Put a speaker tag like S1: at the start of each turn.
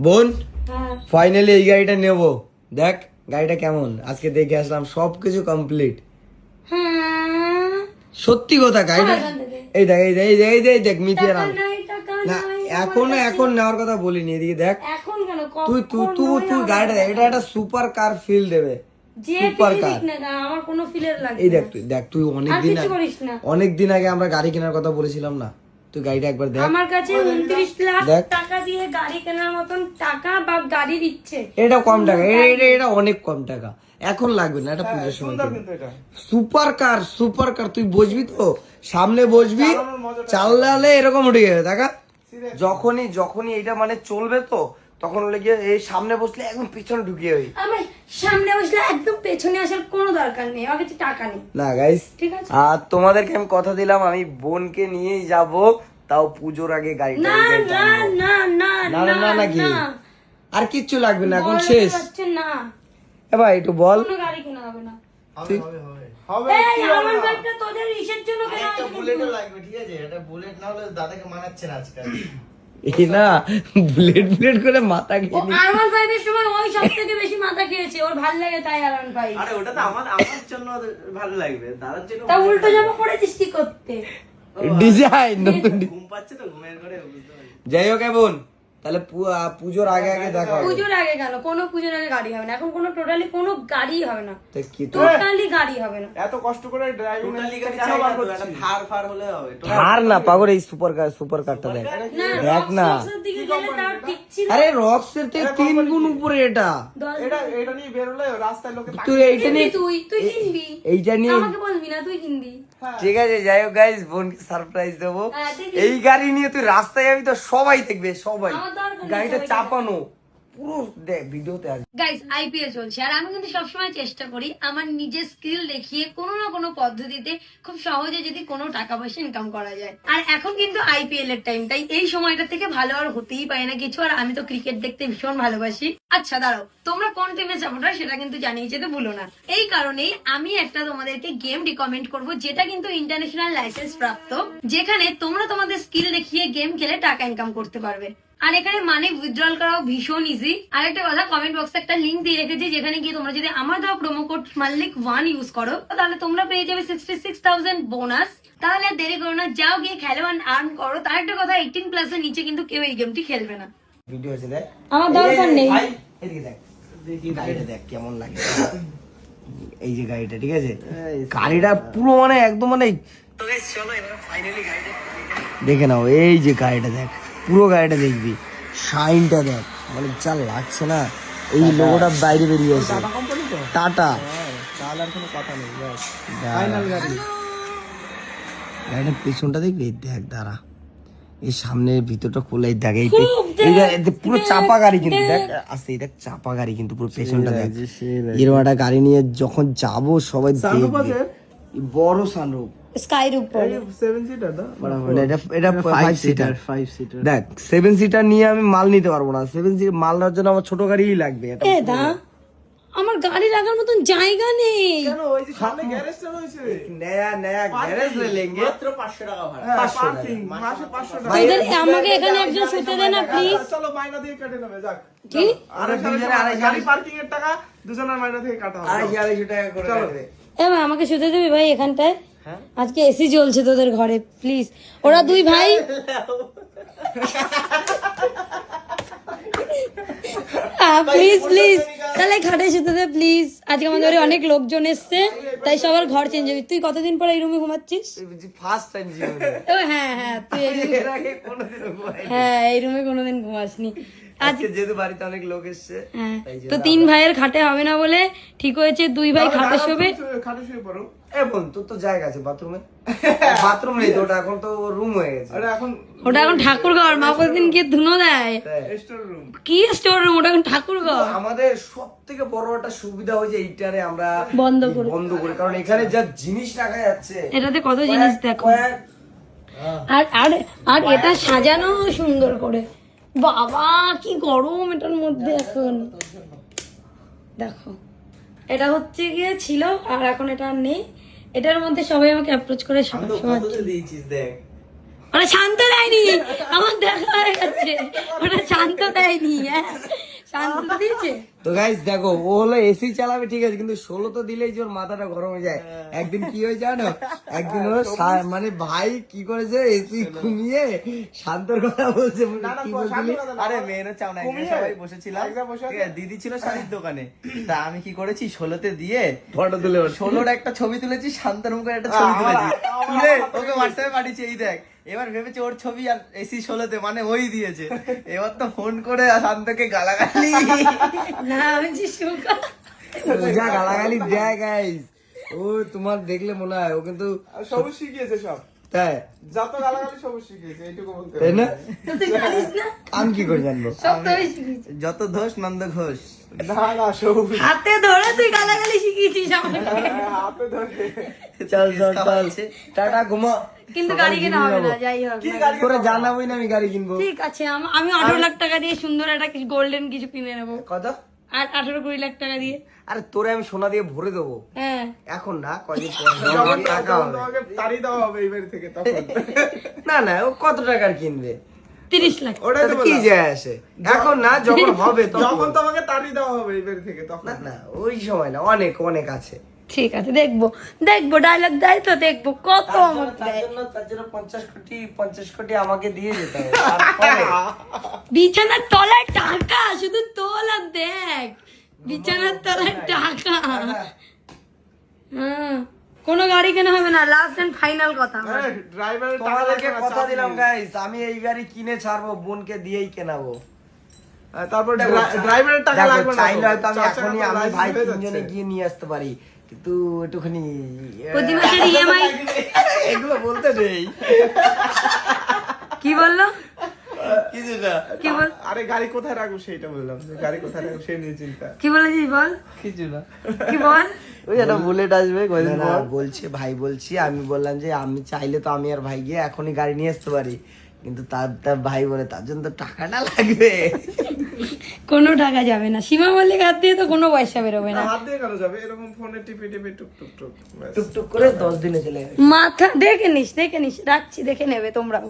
S1: বোন
S2: হ্যাঁ।
S1: ফাইনালি এই গাড়িটা নেব। দেখ গাড়িটা কেমন? আজকে দেখে আসলাম সবকিছু কমপ্লিট
S2: হ্যাঁ।
S1: সত্যি কথা গাড়িটা এই দেখ এই দেখ এই দেখ, এই দেখ
S2: টাকা
S1: না এখন এখন নেওয়ার কথা বলিনি এদিকে দেখ। তুই তুই তুই তুই গাড়িটা দেখ এটা একটা সুপার কার ফিল দেবে। সুপার কার
S2: আমার কোনো ফিলের
S1: এই দেখ তুই দেখ তুই অনেক দিন অনেক দিন আগে আমরা গাড়ি কেনার কথা বলেছিলাম না? তুই গাড়িটা একবার দেখ।
S2: আমার কাছে উনত্রিশ লাখ টাকা দিয়ে গাড়ি কেনার মতন টাকা বা গাড়ির ইচ্ছে।
S1: এটা কম টাকা। এটা এটা এটা অনেক কম টাকা। এখন লাগবে না এটা পুজোর সময়। সুপার কার সুপার কার তুই বসবি তো? সামনে বসবি চালালে এরকম উঠে যাবে দেখা? যখনই যখনই এটা মানে চলবে তো তখন হলে গিয়ে এই সামনে বসলে একদম পিছনে ঢুকিয়ে
S2: আমার সামনে বসলে একদম পেছনে আসার কোনো দরকার নেই আমার কাছে টাকা নেই।
S1: না গাইস
S2: ঠিক আছে?
S1: আর তোমাদেরকে আমি কথা দিলাম আমি বোনকে নিয়েই যাব। তাও পুজোর আগে গাড়িটা
S2: না না না না
S1: না না না নাকি? আর কিচ্ছু লাগবে না এখন শেষ।
S2: না।
S1: এ ভাই একটু বল।
S2: কোনো গাড়ি কেনা হবে না।
S1: তুই
S3: হবে
S2: এই আমার বাইকটা তোদের ইসের জন্য কেনা
S3: একটা বুলেটও লাগবে ঠিক আছে? এটা বুলেট না হলে দাদাকে মানাচ্ছে না আজকাল।
S1: এই না বুলেট বুলেট করে মাথা খেয়ে নি-
S2: আরমান ফাইভের সময় ওই সব থেকে বেশি মাথা খেয়েছে। ওর ভালো লাগে তাই আরমান ফাইভ
S3: আরে ওটা তো আমার আমার জন্য ভালো লাগবে। দাদার জন্য
S2: তা উল্টো জামা পড়েছিস কি করতে?
S1: ডিজাইন নতুন যাই হোক বোন তাহলে পুজোর আগে আগে দেখা হবে।
S2: পুজোর আগে কেন? কোনো পুজোর আগে গাড়ি হবে না। এখন কোনো টোটালি কোনো গাড়ি হবে না। টোটালি গাড়ি হবে না।
S4: এত কষ্ট করে ড্রাইভিং
S3: টোটালি গাড়ি চাই না একটা থার ফার হলে হবে।
S1: ধার না পাগল এই সুপার কার সুপার কারটা দেখ।
S2: না
S1: দেখ না।
S2: রক্সের দিকে গেলে তাও ঠিক ছিল।
S1: আরে রক্সের থেকে তিন গুণ উপরে এটা।
S4: এটা এটা নিয়ে বেরোলে রাস্তায় লোকে
S1: তুই এইটা নিয়ে
S2: তুই তুই কিনবি।
S1: এইটা নিয়ে
S2: আমাকে বলবি না তুই কিনবি
S1: ঠিক আছে যাই হোক গাইস বোনকে সারপ্রাইজ দেবো।
S2: হ্যাঁ,
S1: এই গাড়ি নিয়ে তুই রাস্তায় যাবি তো সবাই দেখবে সবাই। গাড়িটা চাপানো। পুরো
S2: গাইস আইপিএল চলছে। আর আমি কিন্তু সবসময় চেষ্টা করি আমার নিজের স্কিল দেখিয়ে কোনো না কোনো পদ্ধতিতে খুব সহজে যদি কোনো টাকা পয়সা ইনকাম করা যায়। আর এখন কিন্তু আইপিএল এর টাইম তাই এই সময়টা থেকে ভালো আর হতেই পারে না কিছু। আর আমি তো ক্রিকেট দেখতে ভীষণ ভালোবাসি। আচ্ছা দাঁড়াও। তোমরা কোন টিমে সাপোর্টার সেটা কিন্তু জানিয়ে যেতে ভুলো না। এই কারণেই আমি একটা তোমাদেরকে গেম রিকমেন্ড করব, যেটা কিন্তু ইন্টারন্যাশনাল লাইসেন্স প্রাপ্ত, যেখানে তোমরা তোমাদের স্কিল দেখিয়ে গেম খেলে টাকা ইনকাম করতে পারবে। আর এখানে মানে উইথড্রল করাও ভীষণ ইজি আর একটা কথা কমেন্ট বক্সে একটা লিঙ্ক দিয়ে রেখেছি যেখানে গিয়ে তোমরা যদি আমার দেওয়া promo code Mallick one use করো তাহলে তোমরা পেয়ে যাবে সিক্সটি সিক্স থাউজেন্ড বোনাস তাহলে দেরি করো না যাও গিয়ে খেলো আর্ন করো। তার একটা কথা এইটিন প্লাসের নিচে কিন্তু কেউ এই গেমটি খেলবে না।
S1: ভিডিও আছে দেখ।
S2: আমার দরকার নেই।
S1: এদিকে দেখ। গাড়িটা দেখ কেমন লাগে। এই যে গাড়িটা ঠিক আছে? গাড়িটা পুরো মানে একদম মানে দেখে নাও এই যে গাড়িটা দেখ। পুরো গাড়িটা দেখবি। শাইনটা দেখ। মানে যা লাগছে না এই লোগোটা বাইরে বেরিয়ে আছে টাটা
S4: চাল আর কোনো কথা নেই ব্যাস।
S1: দাঁড়া।
S4: ফাইনাল গাড়ি।
S1: গাড়িটার পেছনটা দেখবি? দেখ দাঁড়া। এই সামনের ভিতরটা খোলা এই দেখ এই পুরো চাপা গাড়ি কিন্তু দেখ। আসছে এই দেখ চাপা গাড়ি কিন্তু পুরো পেছনটা দেখ। এরকম একটা গাড়ি নিয়ে যখন যাব সবাই দেখবে? বড় সানরূপ।
S4: সিটার
S1: নিয়ে আমি মাল নিতে পারব না। সেভেন সিটার মাল জন্য আমার ছোট গাড়িই লাগবে
S2: আমার গাড়ি রাখার মতন জায়গা নেই। আমাকে শুতে দেবে ভাই এখানটায়? আজকে এসি চলছে তোদের ঘরে প্লিজ ওরা দুই ভাই। প্লিজ প্লিজ তাহলে খাটে শুতে প্লিজ আজকে আমাদের অনেক লোকজন এসছে তাই সবার ঘর চেঞ্জ হবে তুই কতদিন পরে এই রুমে ঘুমাচ্ছিস?
S1: ফার্স্ট টাইম
S2: হ্যাঁ হ্যাঁ তুই। হ্যাঁ এই রুমে কোনোদিন ঘুমাসনি।
S1: আজকে যেহেতু বাড়িতে অনেক লোক এসছে
S2: হ্যাঁ। তো তিন ভাইয়ের খাটে হবে না বলে ঠিক হয়েছে দুই ভাই খাটে শোবে।
S4: খাটে শুয়ে পড়ো।
S1: এ বোন তোর তো জায়গা আছে বাথরুমে। বাথরুম নেই তো ওটা এখন তো রুম হয়ে গেছে।
S4: এখন
S2: ওটা এখন ঠাকুর ঘর মা প্রতিদিন গিয়ে ধুনো দেয়?
S4: স্টোর রুম
S2: কি স্টোর রুম ওটা এখন ঠাকুর ঘর
S1: আমাদের সব থেকে বড় একটা সুবিধা হয়েছে এইটারে আমরা
S2: বন্ধ করে।
S1: বন্ধ করে কারণ এখানে যা জিনিস রাখা যাচ্ছে।
S2: এটাতে কত জিনিস দেখো। আর আর আর এটা সাজানো সুন্দর করে। বাবা কি গরম এটার মধ্যে এখন। দেখো এটা হচ্ছে গিয়ে ছিল আর এখন এটা আর নেই। এটার মধ্যে সবাই আমাকে অ্যাপ্রোচ করে মানে শান্ত দেয়নি আমার দেখা হয়ে গেছে। ওটা শান্ত দেয়নি হ্যাঁ।
S1: তো গাইস দেখো ও হলো এসি চালাবে ঠিক আছে কিন্তু ষোলো তো দিলেই ওর মাথাটা গরম হয়ে যায়। একদিন কি হয়েছে জানো? একদিন হলো সা- মানে ভাই কি করেছে? এসি ঘুমিয়ে শান্তর কথা বলছে
S3: আরে মেয়েরা চাও না একদিন সবাই বসেছিলাম। দিদি ছিল শাড়ির দোকানে। তা আমি কি করেছি ষোলোতে দিয়ে
S1: ফটো তুলে ওর।
S3: ষোলোর একটা ছবি তুলেছি শান্তর মুখে একটা ছবি তুলেছি। তুলে ওকে হোয়াটসঅ্যাপে পাঠিয়েছি এই দেখ। এবার ভেবেছে ওর ছবি আর এসি ষোলোতে মানে ওই দিয়েছে। এবার তো ফোন করে শান্তকে গালাগালি।
S2: না আমি যে
S1: গালাগালি দেয় গাইস ও তোমার দেখলে মনে হয় ও কিন্তু
S4: সব সবুজ শিখিয়েছে সব।
S1: তাই?
S4: যত গালাগালি সবুজ শিখিয়েছে এইটুকু বলতে
S1: তাই না? আমি কি করে জানব?
S2: সব তো আমি শিখিয়েছি
S3: যত দোষ নন্দ ঘোষ।
S4: না না সবুজ।
S2: হাতে ধরে তুই গালাগালি শিখিয়েছিস আমাকে।
S4: হাতে ধরে।
S1: চল চল চল। টাটা ঘুমা।
S2: কিন্তু গাড়ি কেনা হবে না যাই হোক না।
S1: করে জানাবোই না আমি গাড়ি কিনবো।
S2: ঠিক আছে আমি আঠারো লাখ টাকা দিয়ে সুন্দর একটা কিছু গোল্ডেন কিছু কিনে নেব।
S1: কত?
S2: আর আঠারো কুড়ি লাখ টাকা দিয়ে।
S1: আরে তোরে আমি সোনা দিয়ে ভরে দেবো।
S2: হ্যাঁ।
S1: এখন না টাকা হবে।
S4: তোমাকে দেওয়া হবে এই বাড়ি থেকে তখন।
S1: না না ও কত টাকার কিনবে?
S2: তিরিশ লাখ।
S4: ওটাই তো
S1: কি যায় আসে? এখন না যখন হবে
S4: যখন তোমাকে দেওয়া হবে এই বাড়ি থেকে তখন।
S1: না না ওই সময় না অনেক অনেক আছে।
S2: ঠিক আছে দেখব। দেখব ডায়লগ দেয় তো দেখব। কত
S1: তার
S2: আমার
S1: জন্য- তার জন্য পঞ্চাশ কোটি পঞ্চাশ কোটি আমাকে দিয়ে যেতে হবে।
S2: বিছানার তলায় টাকা বিছানার তলায় টাকা। হ্যাঁ। কোনো গাড়ি কেনা হবে না লাস্ট এন্ড ফাইনাল কথা।
S4: ড্রাইভারের
S1: তোমাদেরকে কথা দিলাম গাইস আমি এই গাড়ি কিনে ছাড়বো বোনকে দিয়েই কেনাবো।
S4: তারপর ড্রাইভারের টাকা লাগবে না
S1: চাইলে হয়তো আমি এখনই আমি ভাই তিনজনে গিয়ে নিয়ে আসতে পারি। কিন্তু একটুখানি
S2: প্রতি মাসের ইএমআই
S1: এগুলো বলতে নেই।
S2: কি বলল?
S3: কিছু
S2: কি বল?
S4: আরে গাড়ি কোথায় রাখব সেইটা বললাম যে গাড়ি কোথায় রাখব সেই নিয়ে চিন্তা।
S2: কি বলেছিস বল?
S3: কিছু না
S2: কি বল?
S3: ওই একটা বুলেট আসবে কয়দিন পর।
S1: বলছে ভাই বলছি আমি বললাম যে আমি চাইলে তো আমি আর ভাই গিয়ে এখনই গাড়ি নিয়ে আসতে পারি। কিন্তু তার তার ভাই বলে তার জন্য তো টাকাটা লাগবে।
S2: কোনো টাকা যাবে না। সীমা মল্লিক হাত দিয়ে তো কোনো পয়সা বেরোবে না।
S4: হাত দিয়ে কেন যাবে? এরকম ফোনে টিপে টিপে টুক টুক টুক ব্যাস।
S1: টুকটুক করে দশ দিনে চলে
S2: মাথা দেখে নিস দেখে নিস রাখছি দেখে নেবে তোমরাও।